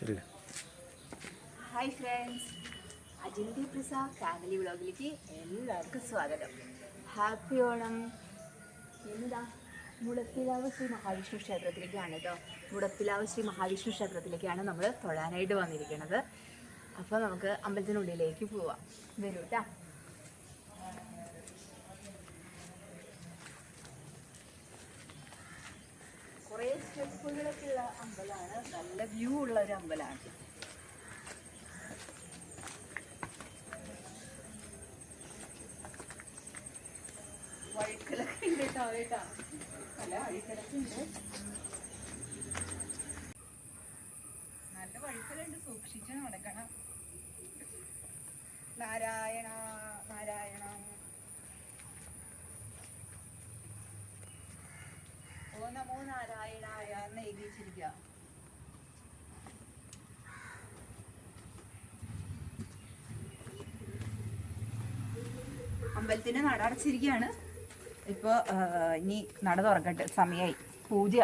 Hi friends അജിന്റെ Prisa family വ്ളോഗിലേക്ക് എല്ലാവർക്കും സ്വാഗതം. ഹാപ്പി ഓണം. എന്താ? മുടപ്പിലാവ് ശ്രീ മഹാവിഷ്ണു ക്ഷേത്രത്തിലേക്കാണ് കേട്ടോ മുടപ്പിലാവ് ശ്രീ മഹാവിഷ്ണു ക്ഷേത്രത്തിലേക്കാണ് നമ്മൾ തൊഴാനായിട്ട് വന്നിരിക്കുന്നത് അപ്പോൾ നമുക്ക് അമ്പലത്തിനുള്ളിലേക്ക് പോവാം. വരൂട്ടാ കുറേ സ്റ്റെപ്പുകളൊക്കെ ഉള്ള അമ്പലമാണ് നല്ല വ്യൂ ഉള്ള ഒരു അമ്പലമാണ്. നല്ല വഴിക്കലുണ്ട് സൂക്ഷിച്ച് നടക്കണം. നാരായണ നാരായണ. ഓ നമോ നാരായണായ എന്ന് അമ്പലത്തിന്റെ നട അടച്ചിരിക്കുകയാണ്. ഇപ്പൊ ഇനി നട തുറക്കട്ടെ. സമയമായി പൂജ.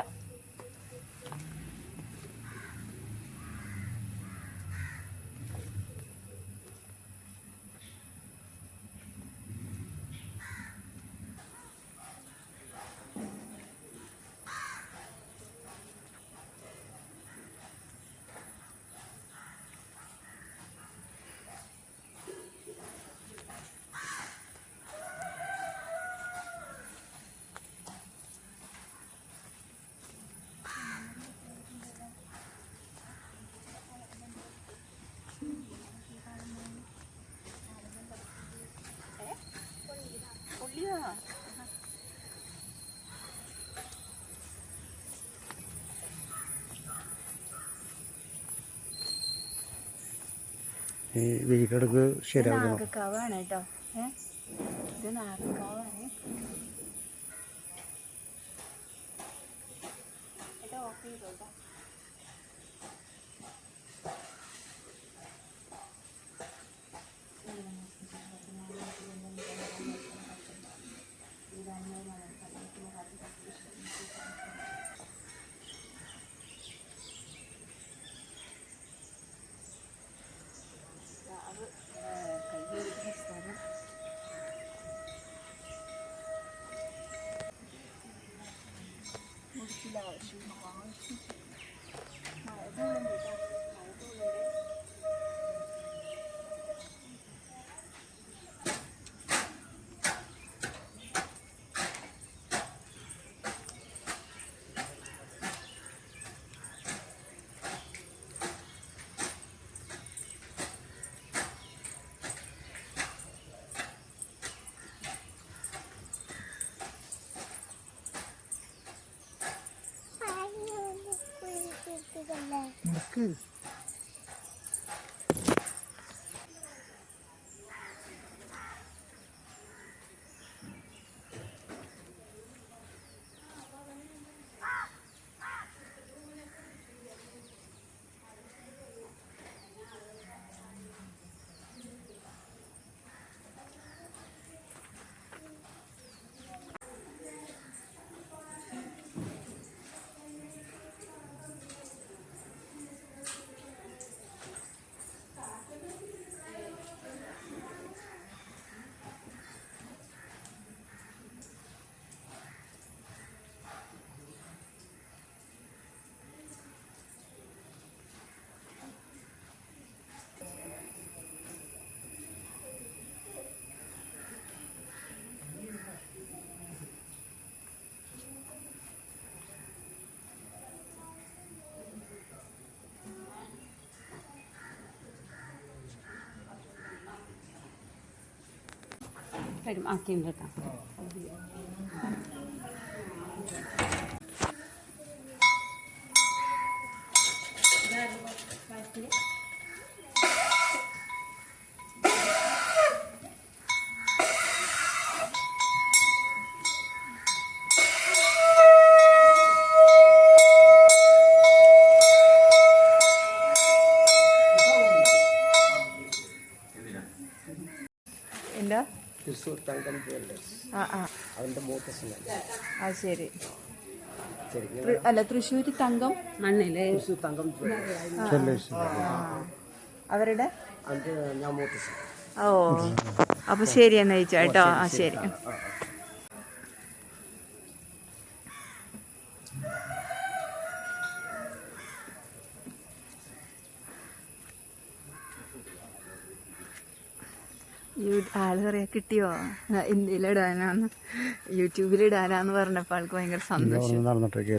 ഈ വീടെടുക്ക് ശരിയാക്കണം കേട്ടോ. ഇത് ഓഫ് ചെയ്തോട്ടാ 了情况吗？Hmm. തരും. ആക്കിയുണ്ട് കേട്ടോ തൃശ്ശൂർ തങ്കം ജ്വല്ലേഴ്സ് ആ ആ. അവന്റെ മൂത്ത സിനിമ ശരി. അല്ല തൃശ്ശൂർ തങ്കം മണ്ണിൽ തങ്കം അവരുടെ? അത് ഞാൻ ഓ. അപ്പൊ ശരി എന്നാ ചോദിച്ചാ കേട്ടോ. ആ ശരി. യൂ- ആൾ പറയാ കിട്ടിയോ? ഇന്ത്യയിലിടാനാന്ന്. യൂട്യൂബിലിടാനാന്ന് പറഞ്ഞപ്പോൾ ആൾക്ക് ഭയങ്കര സന്തോഷം. നടന്നിട്ടൊക്കെ.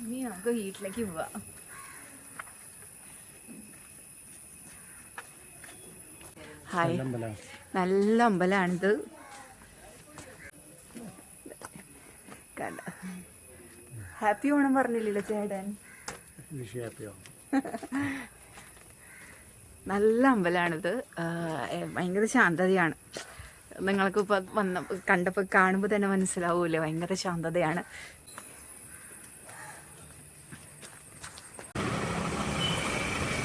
ഇനി നമുക്ക് വീട്ടിലേക്ക് പോവാം. ഹായ്. നല്ല അമ്പലമാണിത് കണ്ട ഹാപ്പി ഓണം പറഞ്ഞില്ലല്ലോ ചേടൻ നല്ല അമ്പലമാണിത് ഭയങ്കര ശാന്തതയാണ്. നിങ്ങൾക്ക് ഇപ്പോൾ വന്ന കണ്ടപ്പോൾ കാണുമ്പോൾ തന്നെ മനസ്സിലാവൂല്ലേ ഭയങ്കര ശാന്തതയാണ്.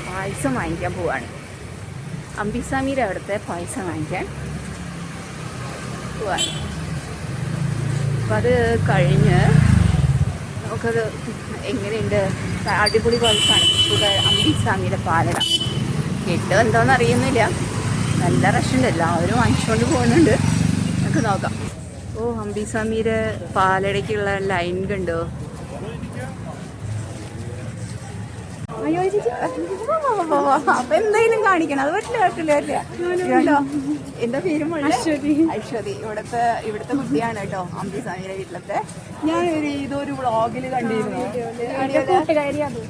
പായസം വാങ്ങിക്കാൻ പോവാണ്. അമ്പിസ്വാമിയുടെ അവിടുത്തെ പായസം വാങ്ങിക്കാൻ പോവാണ്. അപ്പം അത് കഴിഞ്ഞ് നമുക്കത് എങ്ങനെയുണ്ട്? അടിപൊളി പായസമാണ് സുഖ അമ്പിസ്വാമിയുടെ പാലട കിട്ടും എന്തോന്ന് അറിയുന്നില്ല. നല്ല റഷുണ്ട്. എല്ലാവരും വാങ്ങിച്ചുകൊണ്ട് പോകുന്നുണ്ട്. നമുക്ക് നോക്കാം. ഓ അമ്പിസ്വാമിയുടെ പാലടയ്ക്കുള്ള ലൈൻ കണ്ടോ? അയ്യോ ചേച്ചി അപ്പൊ എന്തായാലും കാണിക്കണം. അത് പറ്റില്ല പറ്റില്ല പറ്റില്ല. കേട്ടോ എന്റെ പേര് അശ്വതി. അശ്വതി. ഇവിടുത്തെ ഇവിടുത്തെ കുട്ടിയാണ് കേട്ടോ അമ്പി സ്വാമിയുടെ വീട്ടിലത്തെ. ഞാൻ ഒരു ഇതൊരു വ്ളോഗിൽ കണ്ടിരുന്നു.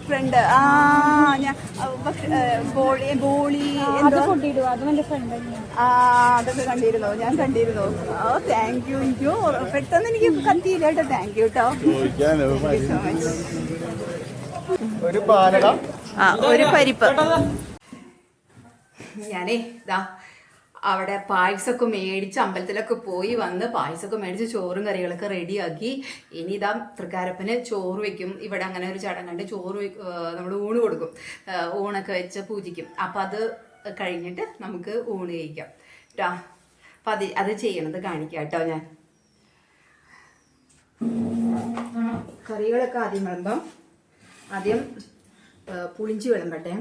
ഫ്രണ്ട് ആ ഞാൻ ബോളി ബോളി ആ അതൊക്കെ കണ്ടിരുന്നു. ഞാൻ കണ്ടിരുന്നു. ഓ താങ്ക് യു എനിക്ക് പെട്ടെന്ന് എനിക്ക് കത്തിയില്ല കേട്ടോ. താങ്ക് യു കേട്ടോ സോ മച്ച് ഒരു പാലട ആ ഒരു പരിപ്പ്. ഞാനേ ഇതാ അവിടെ പായസമൊക്കെ മേടിച്ച് അമ്പലത്തിലൊക്കെ പോയി വന്ന് പായസമൊക്കെ മേടിച്ച് ചോറും കറികളൊക്കെ റെഡിയാക്കി. ഇനി ഇതാ തൃക്കാരപ്പന് ചോറ് വെക്കും. ഇവിടെ അങ്ങനെ ഒരു ചടങ്ങുണ്ട് ചോറ് നമ്മൾ ഊണ് കൊടുക്കും. ഊണൊക്കെ വെച്ച് പൂജിക്കും. അപ്പം അത് കഴിഞ്ഞിട്ട് നമുക്ക് ഊണ് കഴിക്കാം. കേട്ടോ അപ്പം അത് അത് ചെയ്യണത് കാണിക്കാം കേട്ടോ ഞാൻ. കറികളൊക്കെ ആദ്യം വിളമ്പം. ആദ്യം പുളിഞ്ചി വിളമ്പട്ടെ.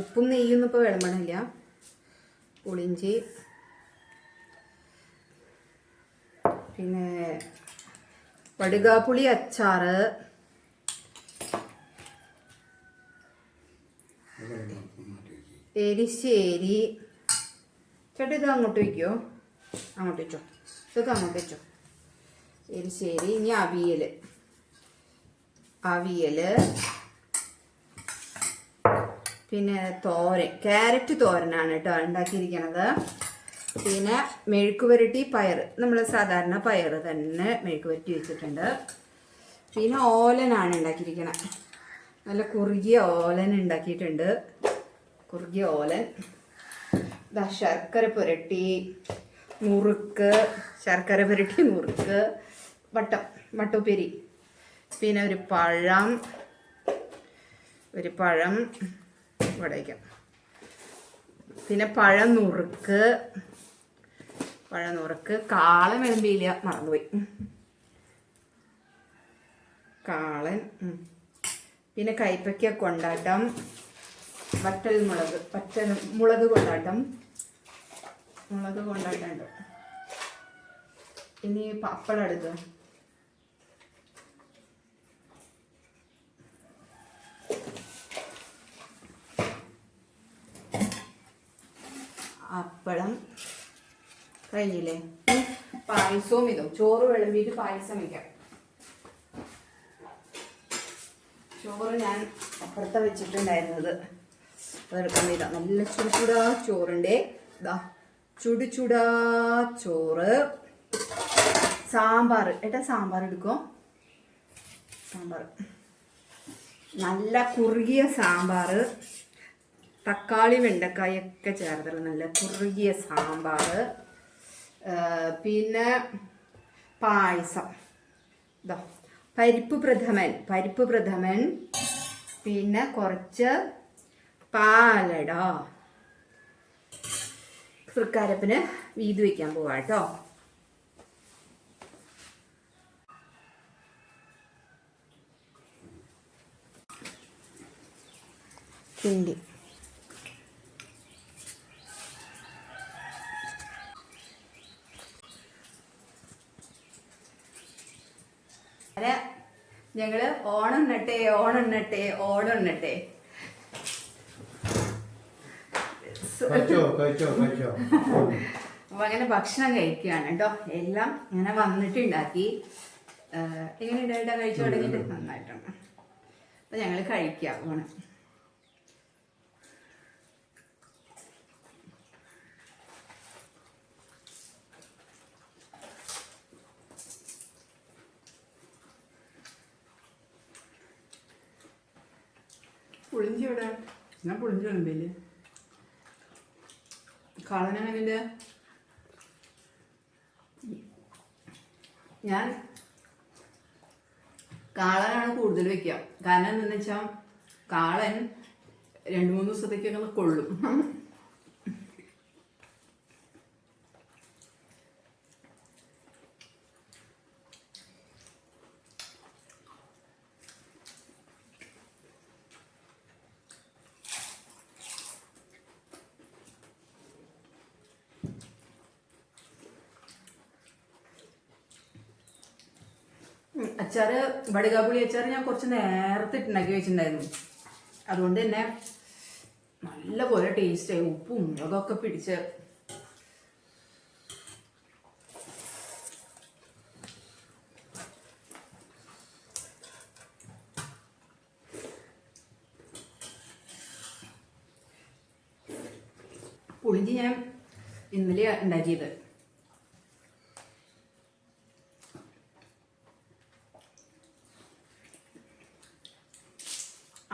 ഉപ്പും നെയ്യൊന്നും ഇപ്പോൾ വിളമ്പണില്ല. പുളിഞ്ചി പിന്നെ പടുകാപ്പുളി അച്ചാറ്. എരിശ്ശേരി. ചേട്ടാ ഇത് അങ്ങോട്ട് വയ്ക്കുമോ അങ്ങോട്ട് വെച്ചോ. ഇതൊക്കെ അങ്ങോട്ട് വെച്ചോ. എരിശ്ശേരി ഇനി അവിയൽ അവിയൽ പിന്നെ തോരൻ ക്യാരറ്റ് തോരനാണ് കേട്ടോ ഉണ്ടാക്കിയിരിക്കണത്. പിന്നെ മെഴുക്ക് പുരട്ടി പയർ നമ്മൾ സാധാരണ പയർ തന്നെ മെഴുക്ക് പുരട്ടി വെച്ചിട്ടുണ്ട്. പിന്നെ ഓലനാണ് ഉണ്ടാക്കിയിരിക്കണത് നല്ല കുറുകിയ ഓലൻ ഉണ്ടാക്കിയിട്ടുണ്ട്. കുറുകിയ ഓലൻ. ശർക്കര പുരട്ടി മുറുക്ക് ശർക്കര പുരട്ടി മുറുക്ക് വട്ടം വട്ടുപ്പേരി പിന്നെ ഒരു പഴം ഒരു പഴം ഇവിടെ പിന്നെ പഴം നുറുക്ക് പഴം നുറുക്ക്. കാളൻ വിളമ്പിയില്ല മറന്നുപോയി. കാളൻ പിന്നെ കൈപ്പയ്ക്ക കൊണ്ടാട്ടം വറ്റൽ മുളക് വറ്റൽ മുളക് കൊണ്ടാട്ടം. മുളക് കൊണ്ടാട്ടം ഇനി പപ്പടം എടുക്കുക അപ്പളം കഴിഞ്ഞില്ലേ? പായസവും ഇതും. ചോറ് വിളമ്പിയിട്ട് പായസം വയ്ക്കാം ചോറ് ഞാൻ അപ്പുറത്ത് വെച്ചിട്ടുണ്ടായിരുന്നത്. അതെടുക്കാൻ ഇതാ നല്ല ചുടുചുടാ ചോറുണ്ടേ. ഇതാ ചുടുചുടാ ചോറ്. സാമ്പാർ. ഏട്ടാ സാമ്പാർ എടുക്കോ സാമ്പാർ. നല്ല കുറുകിയ സാമ്പാർ. തക്കാളി വെണ്ടക്കായൊക്കെ ചേർത്തുള്ള നല്ല കുറുകിയ സാമ്പാർ പിന്നെ പായസം. ഇതാ പരിപ്പ് പ്രഥമൻ പരിപ്പ് പ്രഥമൻ പിന്നെ കുറച്ച് പാലട. തൃക്കാരപ്പിന് വീതി വയ്ക്കാൻ പോവാ കേട്ടോ കിണ്ടി അല്ല ഞങ്ങൾ ഓണെണ്ണട്ടെ ഓണെണ്ണട്ടെ ഓണെണ്ണട്ടെ അപ്പൊ അങ്ങനെ ഭക്ഷണം കഴിക്കുകയാണ് കേട്ടോ. എല്ലാം ഇങ്ങനെ വന്നിട്ട് ഉണ്ടാക്കി എങ്ങനെ കഴിച്ചു തുടങ്ങിയിട്ട്? നന്നായിട്ടുണ്ട്. അപ്പൊ ഞങ്ങൾ കഴിക്കാം ഓണം. പുളിഞ്ചി എവിടെ ഞാൻ പുളിഞ്ചി വിളമ്പില്ലേ കളനങ്ങനെ ഞാൻ കാളനാണ് കൂടുതൽ വെക്കുക. കാരണം എന്താണെന്ന് വെച്ചാൽ കാളൻ രണ്ട് മൂന്ന് ദിവസത്തേക്കൊക്കെ കൊള്ളും. അച്ചാറ് വടുകാപ്പുളി അച്ചാറ് ഞാൻ കുറച്ച് നേരത്തെ ഉണ്ടാക്കി വെച്ചിട്ടുണ്ടായിരുന്നു. അതുകൊണ്ട് തന്നെ നല്ല പോലെ ടേസ്റ്റായി ഉപ്പും മുളകൊക്കെ പിടിച്ച്. പുളിഞ്ചി ഞാൻ ഇന്നലെ ഉണ്ടാക്കിയത്.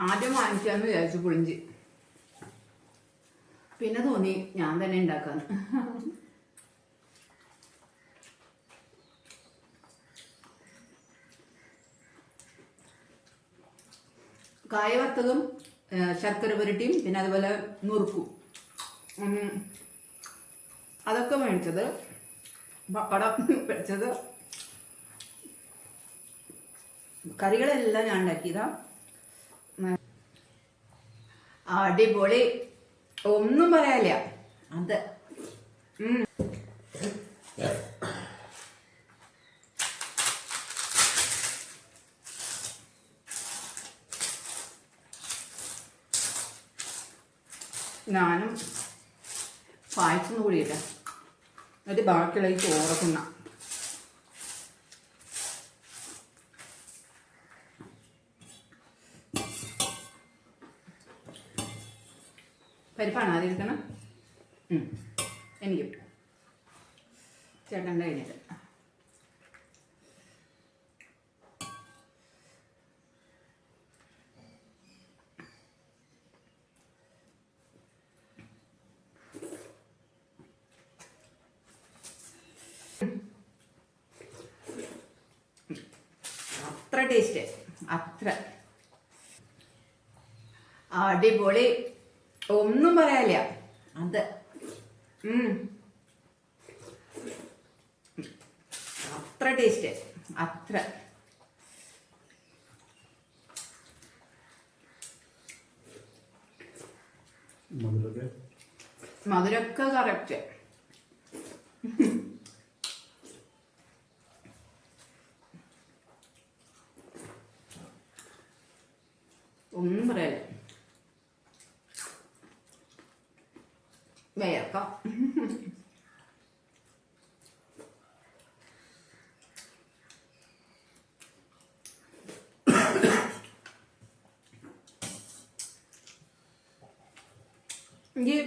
ആദ്യം വാങ്ങിക്കാന്ന് വിചാരിച്ചു പുളിഞ്ചി. പിന്നെ തോന്നി ഞാൻ തന്നെ ഉണ്ടാക്കാന്ന്. കായ വർത്തകം ശർക്കര പുരട്ടിയും പിന്നെ അതുപോലെ നുറുക്കും. അതൊക്കെ മേടിച്ചത്. പപ്പടം മേടിച്ചത്. കറികളെല്ലാം ഞാൻ ഉണ്ടാക്കിയതാ. അടിപൊളി. ഒന്നും പറയാനില്ല. അത്. ഞാനും പായസം കൂടിയില്ല. എന്നിട്ട് ബാക്കിയുള്ള ഈ ചോറൊക്കെ ഉണ്ണാം പരിപ്പാണ് ആദ്യം എടുക്കണം. എനിക്കും. ചേട്ടന്റെ കഴിഞ്ഞിട്ട് അത്ര ടേസ്റ്റ്. അത്ര. അടിപൊളി. ഒന്നും പറയാനില്ല. അത്. അത്ര ടേസ്റ്റ്. അത്ര. മധുരൊക്കെ? കറക്റ്റ് ഒന്നും പറയാനില്ല. വേർക്കാം എനിക്ക്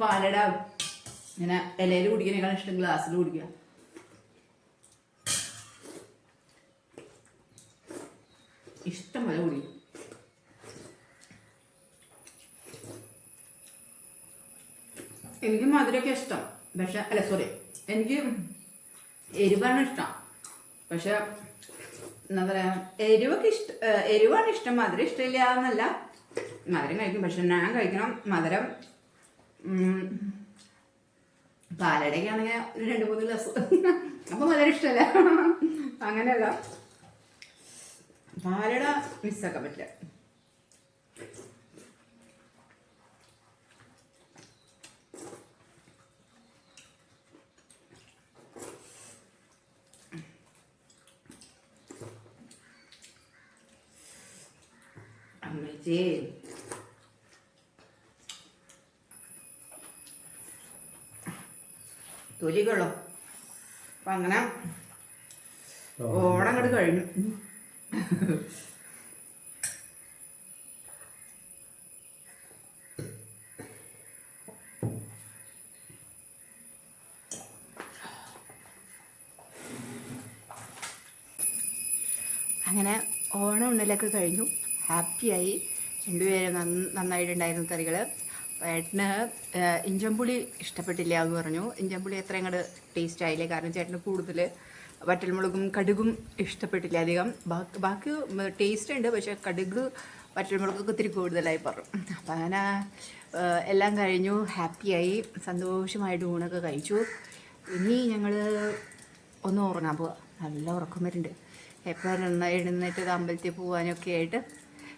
പാലട ഇങ്ങനെ ഇലയിൽ കുടിക്കുന്നതിനേക്കാൾ ഇഷ്ടം ഗ്ലാസ്സിൽ കുടിക്കുക. ഇഷ്ടം പോലെ കുടിക്കും. എനിക്ക് മധുരമൊക്കെ ഇഷ്ടം. പക്ഷെ അല്ല സോറി എനിക്ക് എരിവാണ് ഇഷ്ടം. പക്ഷെ എന്താ പറയാ എരിവൊക്കെ ഇഷ്ട എരിവാണ് ഇഷ്ടം. മധുരം ഇഷ്ടമില്ല എന്നല്ല. മധുരം കഴിക്കും. പക്ഷെ ഞാൻ കഴിക്കണം മധുരം. പാലടയ്ക്ക് ആണെങ്കിൽ രണ്ട് മൂന്ന് ഗ്ലാസ്. അപ്പൊ മധുരം ഇഷ്ടമല്ല. അങ്ങനെയല്ല. പാലട മിസ്സാക്കാൻ പറ്റില്ല. അമ്മച്ചി തൊലികളോ? അപ്പൊ അങ്ങനെ ഓണം അങ്ങോട്ട് കഴിഞ്ഞു. അങ്ങനെ ഓണം ഉണ്ണലൊക്കെ കഴിഞ്ഞു. ഹാപ്പിയായി രണ്ടുപേരും നന്ന നന്നായിട്ടുണ്ടായിരുന്നു കറികൾ ഏട്ടന് ഏഹ്, ഇഞ്ചമ്പുളി ഇഷ്ടപ്പെട്ടില്ല എന്ന് പറഞ്ഞു. ഇഞ്ചമ്പുളി അത്ര അങ്ങോട്ട് ടേസ്റ്റ് ആയില്ല. കാരണം ചേട്ടന് കൂടുതൽ വറ്റൽമുളകും കടുകും ഇഷ്ടപ്പെട്ടില്ല അധികം. ബാക്കി ബാക്കി ടേസ്റ്റ് ഉണ്ട്. പക്ഷേ കടുക് വറ്റൽമുളകൊക്കെ ഇത്തിരി കൂടുതലായി പറഞ്ഞു അപ്പം അങ്ങനെ എല്ലാം കഴിഞ്ഞു. ഹാപ്പിയായി സന്തോഷമായിട്ട് ഊണൊക്കെ കഴിച്ചു. ഇനി ഞങ്ങൾ ഒന്ന് ഉറങ്ങാൻ പോവാം. നല്ല ഉറക്കം വരുന്നുണ്ട്. എപ്പോഴും എഴുന്നേറ്റ് അമ്പലത്തിൽ പോകാനൊക്കെ ആയിട്ട്.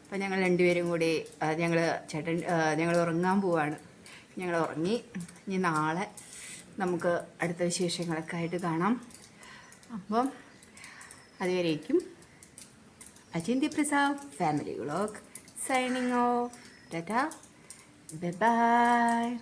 അപ്പം ഞങ്ങൾ രണ്ടുപേരും കൂടി ഞങ്ങൾ ചേട്ടൻ ഞങ്ങൾ ഉറങ്ങാൻ പോവാണ്. ഞങ്ങൾ ഉറങ്ങി. ഇനി നാളെ നമുക്ക് അടുത്ത വിശേഷങ്ങളൊക്കെ ആയിട്ട് കാണാം. അപ്പം അതുവരേക്കും Ajinthi Prasad family vlog signing off. Tata. By.